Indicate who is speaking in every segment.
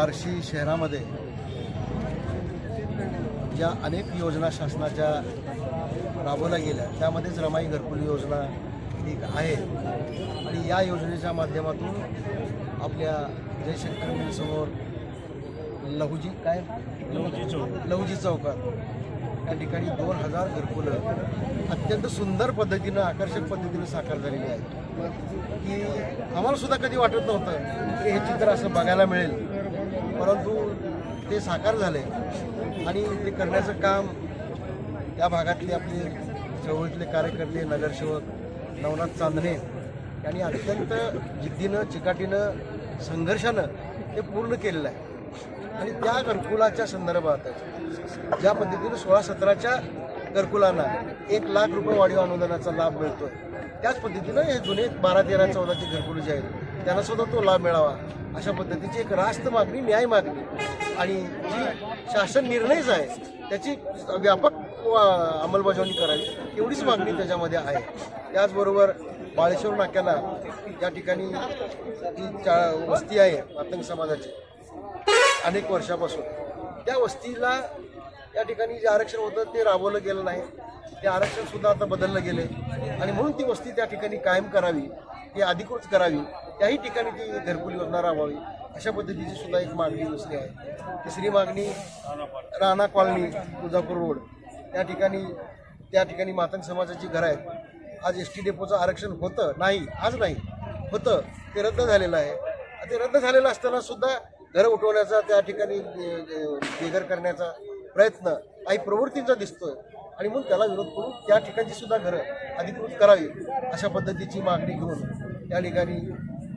Speaker 1: बार्शी शहरामध्ये ज्या अनेक योजना शासनाच्या राबवल्या गेल्या त्यामध्येच रमाई घरकुल योजना एक आहे. आणि या योजनेच्या माध्यमातून आपल्या जयशंकर मिलसमोर लहुजी काय? लहुजी चौकात या ठिकाणी दोन हजार घरकुलं अत्यंत सुंदर पद्धतीनं आकर्षक पद्धतीनं साकार झालेली आहेत. की आम्हाला सुद्धा कधी वाटत नव्हतं की हे चित्र असं बघायला मिळेल. परंतु ते साकार झाले आणि ते करण्याचं काम या भागातले आपले चळवळीतले कार्यकर्ते नगरसेवक नवनाथ चांदणे यांनी अत्यंत जिद्दीनं चिकाटीनं संघर्षानं ते पूर्ण केलेलं आहे. आणि त्या घरकुलाच्या संदर्भात ज्या पद्धतीनं सोळा सतराच्या घरकुलांना एक लाख रुपये वाढीव अनुदानाचा लाभ मिळतोय त्याच पद्धतीनं हे जुने बारा तेरा चौदाचे घरकुल जे आहेत त्यांना सुद्धा तो लाभ मिळावा. अशा पद्धतीची एक रास्त मागणी न्याय मागणी. आणि जी शासन निर्णयच आहे त्याची व्यापक अंमलबजावणी करावी एवढीच मागणी त्याच्यामध्ये आहे. त्याचबरोबर बाळेश्वर नाक्याला या ठिकाणी जी चा वस्ती आहे आतंक समाजाची अनेक वर्षापासून त्या वस्तीला या ठिकाणी जे आरक्षण होतं ते राबवलं गेलं नाही. ते आरक्षणसुद्धा आता बदललं गेलं आणि म्हणून ती वस्ती त्या ठिकाणी कायम करावी ती अधिकृत करावी. त्याही ठिकाणी ती घरकुल योजना राबवावी अशा पद्धतीची सुद्धा एक मागणी दुसरी आहे. तिसरी मागणी राणा कॉलनी तुळजापूर रोड. त्या ठिकाणी त्या ठिकाणी मातंग समाजाची घरं आहेत. आज एस टी डेपोचं आरक्षण होतं? नाही. आज नाही. होतं. ते रद्द झालेलं आहे. ते रद्द झालेलं असताना सुद्धा घरं उठवण्याचा त्या ठिकाणी बेघर करण्याचा प्रयत्न काही प्रवृत्तींचा दिसतोय. आणि म्हणून त्याला विरोध करून त्या ठिकाणची सुद्धा घरं अधिकृत करावी अशा पद्धतीची मागणी घेऊन त्या ठिकाणी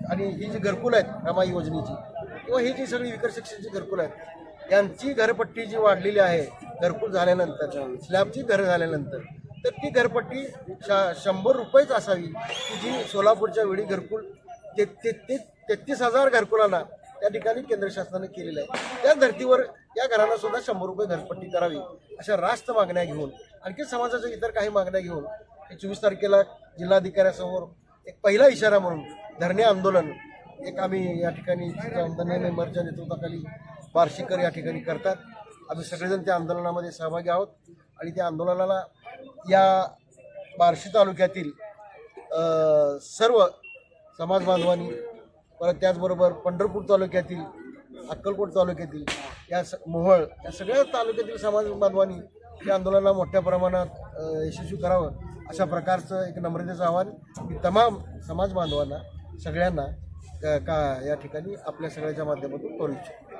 Speaker 1: आणि ही जी घरकुल आहेत रमाई योजनेची किंवा ही जी सगळी विकर शिक्षणची घरकुल आहेत यांची घरपट्टी जी वाढलेली आहे घरकुल झाल्यानंतर स्लॅबची घरं झाल्यानंतर तर ती घरपट्टी शा शंभर रुपयेच असावी की जी सोलापूरच्या वेळी घरकुल ते ते ते तेहतीस हजार घरकुलांना त्या ठिकाणी केंद्र शासनाने केलेलं आहे. त्या धर्तीवर या घरांना सुद्धा शंभर रुपये घरपट्टी करावी अशा रास्त मागण्या घेऊन आणखी समाजाच्या इतर काही मागण्या घेऊन चोवीस तारखेला जिल्हाधिकाऱ्यासमोर एक पहिला इशारा म्हणून धरणे आंदोलन एक आम्ही या ठिकाणी धरणे मेंबरच्या नेतृत्वाखाली बार्शीकर या ठिकाणी करतात. आम्ही सगळेजण त्या आंदोलनामध्ये सहभागी आहोत आणि त्या आंदोलनाला या बार्शी तालुक्यातील सर्व समाज बांधवांनी परत त्याचबरोबर पंढरपूर तालुक्यातील अक्कलकोट तालुक्यातील या स मोहळ या सगळ्या तालुक्यातील समाज बांधवांनी या आंदोलनाला मोठ्या प्रमाणात यशस्वी करावं अशा प्रकारचं एक नम्रतेचं आव्हान मी तमाम समाज बांधवांना सगळ्यांना का या ठिकाणी आपल्या सगळ्याच्या माध्यमातून करू इच्छितो.